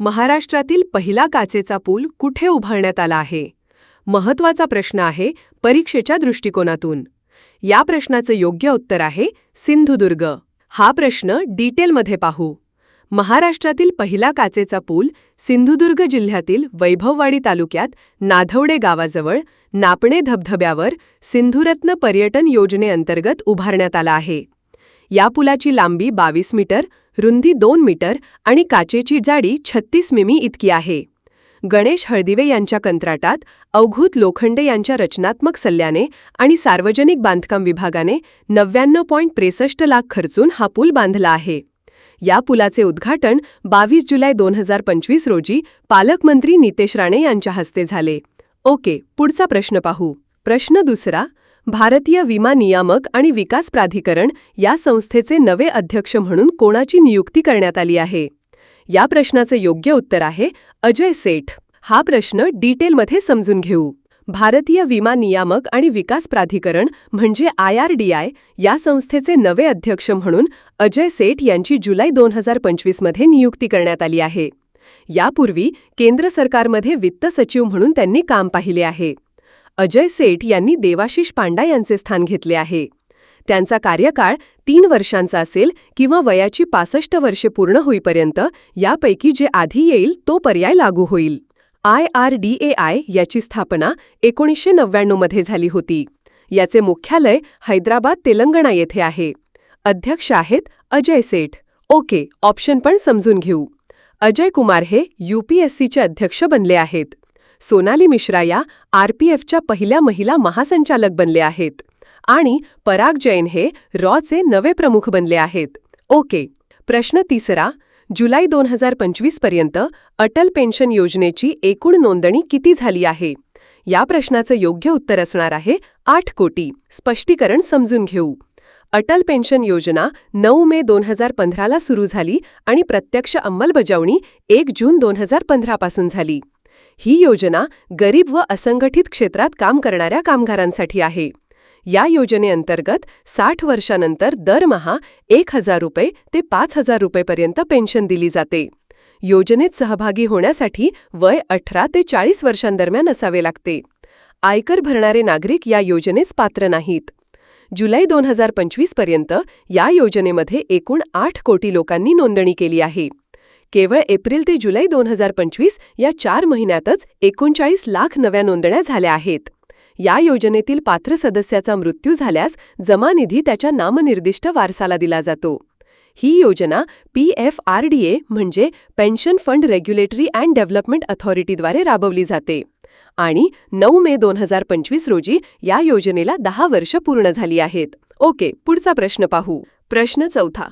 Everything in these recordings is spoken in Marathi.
महाराष्ट्रातील पहिला काचेचा पूल कुठे उभारण्यात आला आहे? महत्त्वाचा प्रश्न आहे परीक्षेच्या दृष्टिकोनातून. या प्रश्नाचं योग्य उत्तर आहे सिंधुदुर्ग. हा प्रश्न डिटेलमध्ये पाहू. महाराष्ट्रातील पहिला काचेचा पूल सिंधुदुर्ग जिल्ह्यातील वैभववाडी तालुक्यात नाधवडे गावाजवळ नापणे धबधब्यावर सिंधुरत्न पर्यटन योजनेअंतर्गत उभारण्यात आला आहे. या पुलाची लांबी बावीस मीटर रुंदी दोन मीटर आणि काचेची जाडी छत्तीस मिमी इतकी आहे. गणेश हळदिवे यांच्या कंत्राटात अवघूत लोखंडे यांच्या रचनात्मक सल्ल्याने आणि सार्वजनिक बांधकाम विभागाने नव्याण्णव पॉईंट त्रेसष्ट लाख खर्चून हा पूल बांधला आहे. या पुलाचे उद्घाटन बावीस जुलै दोन हजार पंचवीस रोजी पालकमंत्री नितेश राणे यांच्या हस्ते झाले. ओके पुढचा प्रश्न पाहू. प्रश्न दुसरा भारतीय विमा नियामक आणि विकास प्राधिकरण या संस्थेचे नवे अध्यक्ष म्हणून कोणाची नियुक्ती करण्यात आली आहे? या प्रश्नाचे योग्य उत्तर आहे अजय सेठ. हा प्रश्न डिटेलमध्ये समजून घेऊ. भारतीय विमा नियामक आणि विकास प्राधिकरण म्हणजे आय आर डी आय या संस्थेचे नवे अध्यक्ष म्हणून अजय सेठ यांची जुलै दोन हजार पंचवीसमध्ये नियुक्ती करण्यात आली आहे. यापूर्वी केंद्र सरकारमध्ये वित्त सचिव म्हणून त्यांनी काम पाहिले आहे. अजय सेठ यांनी देवाशिष पांडा यांचे स्थान घेतले आहे. त्यांचा कार्यकाळ तीन वर्षांचा असेल किंवा वयाची पासष्ट वर्षे पूर्ण होईपर्यंत यापैकी जे आधी येईल तो पर्याय लागू होईल. I R D A I याची स्थापना एकोणीसशे नव्याण्णवमध्ये झाली होती. याचे मुख्यालय हैदराबाद तेलंगणा येथे आहे. अध्यक्ष आहेत अजय सेठ. ओके ऑप्शन पण समजून घेऊ. अजय कुमार हे यूपीएससीचे अध्यक्ष बनले आहेत. सोनाली मिश्रा या आरपीएफच्या पहिल्या महिला महासंचालक बनले आहेत. आणि पराग जैन हे रॉचे नवे प्रमुख बनले आहेत. ओके. प्रश्न तिसरा. जुलै दोन हजार पंचवीसपर्यंत अटल पेन्शन योजनेची एकूण नोंदणी किती झाली आहे? या प्रश्नाचं योग्य उत्तर असणार आहे आठ कोटी. स्पष्टीकरण समजून घेऊ. अटल पेन्शन योजना नऊ मे दोन हजार पंधराला सुरू झाली आणि प्रत्यक्ष अंमलबजावणी एक जून दोन हजार पंधरापासून झाली. ही योजना गरीब व असंघटित क्षेत्रात काम करणाऱ्या कामगारांसाठी आहे. या योजनेअंतर्गत साठ वर्षानंतर दरमहा एक हजार रुपये ते पाच हजार रुपयेपर्यंत पेन्शन दिली जाते. योजनेत सहभागी होण्यासाठी वय अठरा ते चाळीस वर्षांदरम्यान असावे लागते. आयकर भरणारे नागरिक या योजनेस पात्र नाहीत. जुलै दोन हजार पंचवीसपर्यंत या योजनेमध्ये एकूण आठ कोटी लोकांनी नोंदणी केली आहे. केवळ एप्रिल ते जुलै दोन हजार पंचवीस या चार महिन्यातच एकोणचाळीस लाख नव्या नोंदण्या झाल्या आहेत. या योजनेतील पात्र सदस्याचा मृत्यू झाल्यास जमा निधी त्याच्या नामनिर्दिष्ट वारसाला दिला जातो. ही योजना P F R D A म्हणजे pension fund regulatory and development अथॉरिटीद्वारे राबवली जाते आणि नऊ मे दोन हजार पंचवीस रोजी या योजनेला दहा वर्ष पूर्ण झाली आहेत. ओके पुढचा प्रश्न पाहू. प्रश्न चौथा.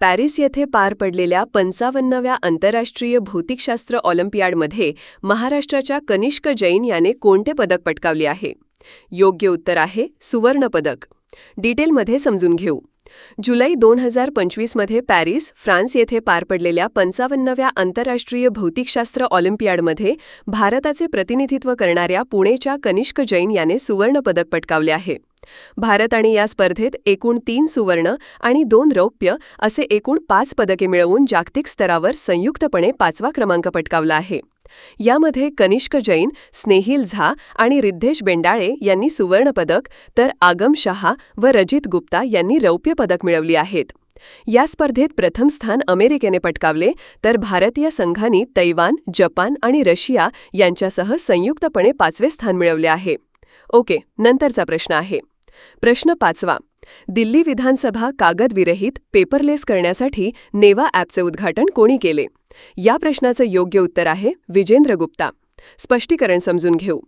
पॅरिस येथे पार पडलेल्या पंचावन्नव्या आंतरराष्ट्रीय भौतिकशास्त्र ऑलिम्पियाडमध्ये महाराष्ट्राच्या कनिष्क जैन याने कोणते पदक पटकावले आहे? योग्य उत्तर आहे सुवर्ण पदक डिटेलमध्ये समजून घेऊ. जुलै दोन हजार पंचवीसमध्ये पॅरिस फ्रान्स येथे पार पडलेल्या पंचावन्नव्या आंतरराष्ट्रीय भौतिकशास्त्र ऑलिम्पियाडमध्ये भारताचे प्रतिनिधित्व करणाऱ्या पुणेच्या कनिष्क जैन याने सुवर्ण पदक पटकावले आहे. भारत आणि या स्पर्धेत एकूण तीन सुवर्ण आणि दोन रौप्य असे एकूण पाच पदके मिळवून जागतिक स्तरावर संयुक्तपणे पाचवा क्रमांक पटकावला आहे. यामध्ये कनिष्क जैन स्नेहिल झा आणि रिद्धेश बेंडाळे यांनी सुवर्णपदक तर आगम शहा व रजित गुप्ता यांनी रौप्य पदक मिळवली आहेत. या स्पर्धेत प्रथम स्थान अमेरिकेने पटकावले तर भारतीय संघांनी तैवान जपान आणि रशिया यांच्यासह संयुक्तपणे पाचवे स्थान मिळवले आहे. ओके नंतरचा प्रश्न आहे. प्रश्न पाचवा. दिल्ली विधानसभा कागदविरहित पेपरलेस करण्यासाठी नेवा ॲपचे उद्घाटन कोणी केले? या प्रश्नाचं योग्य उत्तर आहे विजेंद्र गुप्ता. स्पष्टीकरण समजून घेऊ.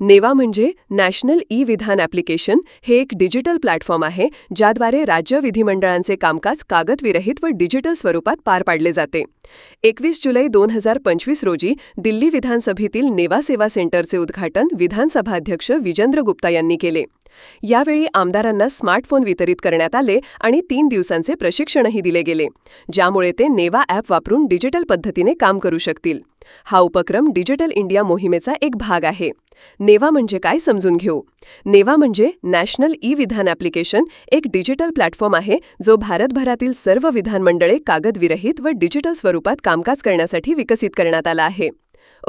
नेवा म्हणजे नॅशनल ई विधान ॲप्लिकेशन हे एक डिजिटल प्लॅटफॉर्म आहे ज्याद्वारे राज्य विधिमंडळांचे कामकाज कागदविरहित व डिजिटल स्वरूपात पार पाडले जाते. एकवीस जुलै दोन हजार पंचवीस रोजी दिल्ली विधानसभेतील नेवा सेवा सेंटरचे उद्घाटन विधानसभाध्यक्ष विजेंद्र गुप्ता यांनी केले. यावेळी आमदारांना स्मार्टफोन वितरित करण्यात आले आणि तीन दिवसांचे प्रशिक्षणही दिले गेले ज्यामुळे ते नेवा ॲप वापरून डिजिटल पद्धतीने काम करू शकतील. हा उपक्रम डिजिटल इंडिया मोहिमेचा एक भाग आहे. नेवा म्हणजे काय समजून घेऊ? नेवा म्हणजे नॅशनल ई विधान ॲप्लिकेशन एक डिजिटल प्लॅटफॉर्म आहे जो भारतभरातील सर्व विधानमंडळे कागदविरहित व डिजिटल स्वरूपात कामकाज करण्यासाठी विकसित करण्यात आला आहे.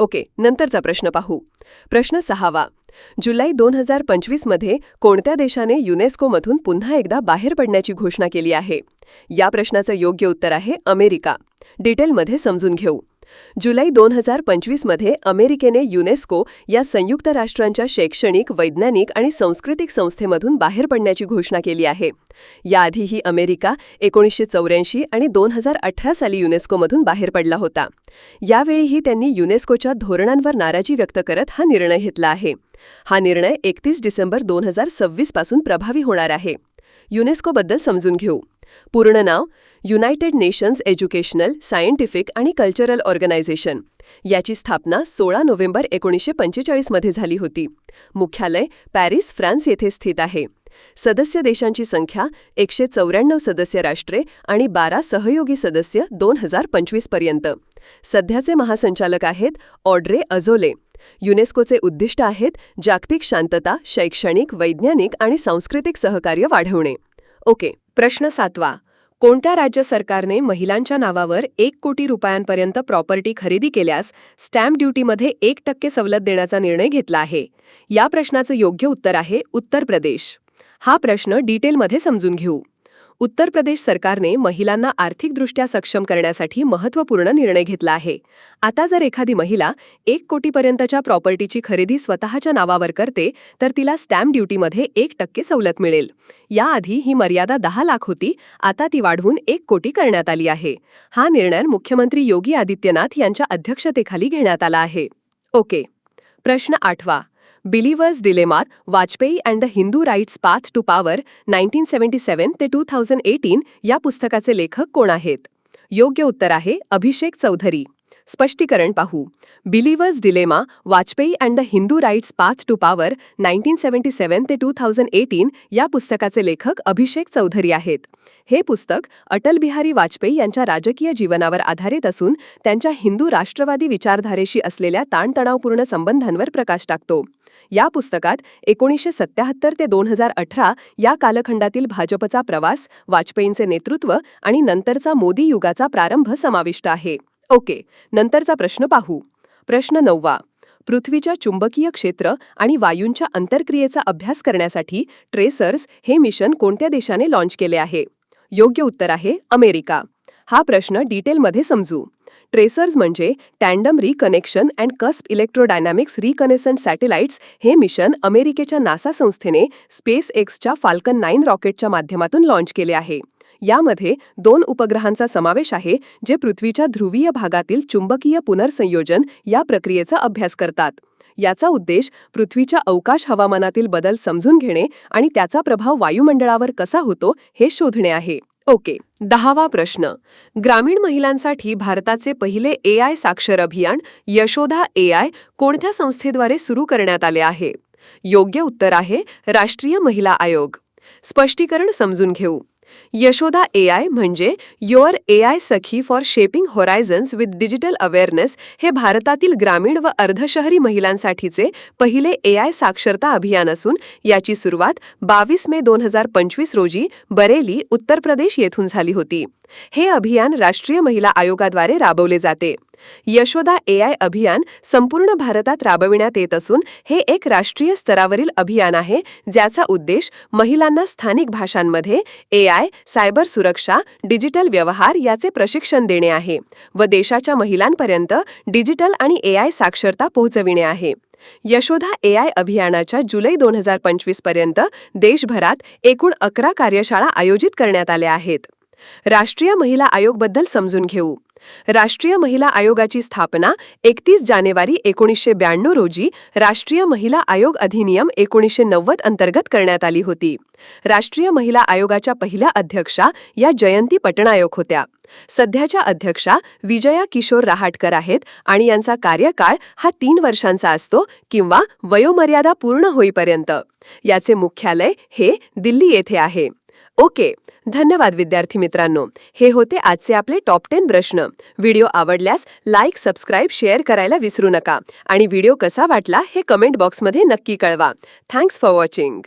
ओके नंतरचा प्रश्न पाहू. प्रश्न सहावा. जुलै दोन हजार पंचवीसमध्ये कोणत्या देशाने युनेस्कोमधून पुन्हा एकदा बाहेर पडण्याची घोषणा केली आहे? या प्रश्नाचं योग्य उत्तर आहे अमेरिका. डिटेलमध्ये समजून घेऊ. जुलै दोन हजार पंचवीसमध्ये अमेरिकेने युनेस्को या संयुक्त राष्ट्रांच्या शैक्षणिक वैज्ञानिक आणि सांस्कृतिक संस्थेमधून बाहेर पडण्याची घोषणा केली आहे. याआधीही अमेरिका एकोणीसशे चौऱ्याऐंशी आणि दोन हजार अठरा साली युनेस्कोमधून बाहेर पडला होता. यावेळीही त्यांनी युनेस्कोच्या धोरणांवर नाराजी व्यक्त करत हा निर्णय घेतला आहे. हा निर्णय एकतीस डिसेंबर दोन हजार सव्वीसपासून प्रभावी होणार आहे. युनेस्कोबद्दल समजून घेऊ. पूर्ण नाव युनायटेड नेशन्स एज्युकेशनल सायंटिफिक आणि कल्चरल ऑर्गनायझेशन याची स्थापना सोळा नोव्हेंबर एकोणीसशे पंचेचाळीसमध्ये झाली होती. मुख्यालय पॅरिस फ्रान्स येथे स्थित आहे. सदस्य देशांची संख्या एकशे चौऱ्याण्णव सदस्य राष्ट्रे आणि बारा सहयोगी सदस्य दोन हजार पंचवीसपर्यंत सध्याचे महासंचालक आहेत ऑड्रे अझोले. युनेस्कोचे उद्दिष्ट आहेत जागतिक शांतता शैक्षणिक वैज्ञानिक आणि सांस्कृतिक सहकार्य वाढवणे. ओके प्रश्न सातवा. कोणत्या राज्य सरकारने महिलांच्या नावावर एक कोटी रुपयांपर्यंत प्रॉपर्टी खरेदी केल्यास स्टॅम्प ड्युटीमध्ये एक टक्के सवलत देण्याचा निर्णय घेतला आहे? या प्रश्नाचं योग्य उत्तर आहे उत्तर प्रदेश. हा प्रश्न डिटेलमध्ये समजून घेऊ. उत्तर प्रदेश सरकारने महिलांना आर्थिकदृष्ट्या सक्षम करण्यासाठी महत्त्वपूर्ण निर्णय घेतला आहे. आता जर एखादी महिला एक कोटीपर्यंतच्या प्रॉपर्टीची खरेदी स्वतःच्या नावावर करते तर तिला स्टॅम्प ड्युटीमध्ये एक टक्के सवलत मिळेल. याआधी ही मर्यादा दहा लाख होती आता ती वाढवून एक कोटी करण्यात आली आहे. हा निर्णय मुख्यमंत्री योगी आदित्यनाथ यांच्या अध्यक्षतेखाली घेण्यात आला आहे. ओके. प्रश्न आठवा. Believers डिलेमात Vajpayee and the Hindu right's path to power nineteen seventy seven ते टू थाउजंड एटीन या पुस्तकाचे लेखक कोण आहेत? योग्य उत्तर आहे अभिषेक चौधरी. स्पष्टीकरण पाहू. Believers dilemma Vajpayee and the Hindu right's path to power nineteen seventy seven ते टू थाउजंड एटीन या पुस्तकाचे लेखक अभिषेक चौधरी आहेत. हे पुस्तक अटल बिहारी वाजपेयी यांच्या राजकीय जीवनावर आधारित असून त्यांच्या हिंदू राष्ट्रवादी विचारधारेशी असलेल्या ताणतणावपूर्ण संबंधांवर प्रकाश टाकतो. या पुस्तकात एकोणीसशे सत्याहत्तर ते दोन हजार अठरा या कालखंडातील भाजपचा प्रवास वाजपेयींचे नेतृत्व आणि नंतरचा मोदी युगाचा प्रारंभ समाविष्ट आहे. ओके नंतरचा प्रश्न पाहू. प्रश्न नववा. पृथ्वीच्या चुंबकीय क्षेत्र आणि वायूंच्या अंतर्क्रियेचा अभ्यास करण्यासाठी ट्रेसर्स हे मिशन कोणत्या देशाने लॉन्च केले आहे? योग्य उत्तर आहे अमेरिका. हा प्रश्न डिटेलमध्ये समजू. ट्रेसर्स म्हणजे tandem reconnection and cusp electrodynamics reconnaissance satellites हे मिशन अमेरिकेच्या नासा संस्थेने स्पेस एक्सच्या फाल्कन नाईन रॉकेटच्या माध्यमातून लॉन्च केले आहे. यामध्ये दोन उपग्रहांचा समावेश आहे जे पृथ्वीच्या ध्रुवीय भागातील चुंबकीय पुनर्संयोजन या प्रक्रियेचा अभ्यास करतात. याचा उद्देश पृथ्वीच्या अवकाश हवामानातील बदल समजून घेणे आणि त्याचा प्रभाव वायुमंडळावर कसा होतो हे शोधणे आहे. ओके दहावा प्रश्न. ग्रामीण महिलांसाठी भारताचे पहिले ए आय साक्षर अभियान यशोधा ए आय कोणत्या संस्थेद्वारे सुरू करण्यात आले आहे? योग्य उत्तर आहे राष्ट्रीय महिला आयोग. स्पष्टीकरण समजून घेऊ. यशोदा ए आय म्हणजे your A I Sakhi for shaping horizons with digital awareness हे भारतातील ग्रामीण व अर्धशहरी महिलांसाठीचे पहिले ए आय साक्षरता अभियान असून याची सुरुवात बावीस मे दोन हजार पंचवीस रोजी बरेली उत्तर प्रदेश येथून झाली होती. हे अभियान राष्ट्रीय महिला आयोगाद्वारे राबवले जाते. यशोदा ए आय अभियान संपूर्ण भारतात राबविण्यात येत असून हे एक राष्ट्रीय स्तरावरील अभियान आहे ज्याचा उद्देश महिलांना स्थानिक भाषांमध्ये ए आय सायबर सुरक्षा डिजिटल व्यवहार याचे प्रशिक्षण देणे आहे व देशाच्या महिलांपर्यंत डिजिटल आणि ए आय साक्षरता पोहोचविणे आहे. यशोधा ए आय अभियानाच्या जुलै दोन हजार पंचवीसपर्यंत देशभरात एकूण अकरा कार्यशाळा आयोजित करण्यात आल्या आहेत. राष्ट्रीय महिला आयोगबद्दल समजून घेऊ. राष्ट्रीय महिला आयोगाची स्थापना एकतीस जानेवारी एकोणीसशे ब्याण्णव रोजी राष्ट्रीय महिला आयोग अधिनियम एकोणीसशे नव्वद अंतर्गत करण्यात आली होती. राष्ट्रीय महिला आयोगाच्या पहिल्या अध्यक्षा या जयंती पटनायक होत्या. सध्याच्या अध्यक्षा विजया किशोर रहाटकर आहेत आणि यांचा कार्यकाळ हा तीन वर्षांचा असतो किंवा वयोमर्यादा पूर्ण होईपर्यंत. याचे मुख्यालय हे दिल्ली येथे आहे. ओके धन्यवाद विद्यार्थी मित्रांनो. हे होते आजचे आपले टॉप टेन प्रश्न. व्हिडिओ आवडल्यास लाईक सबस्क्राईब शेअर करायला विसरू नका. आणि व्हिडिओ कसा वाटला हे कमेंट बॉक्समध्ये नक्की कळवा. Thanks for watching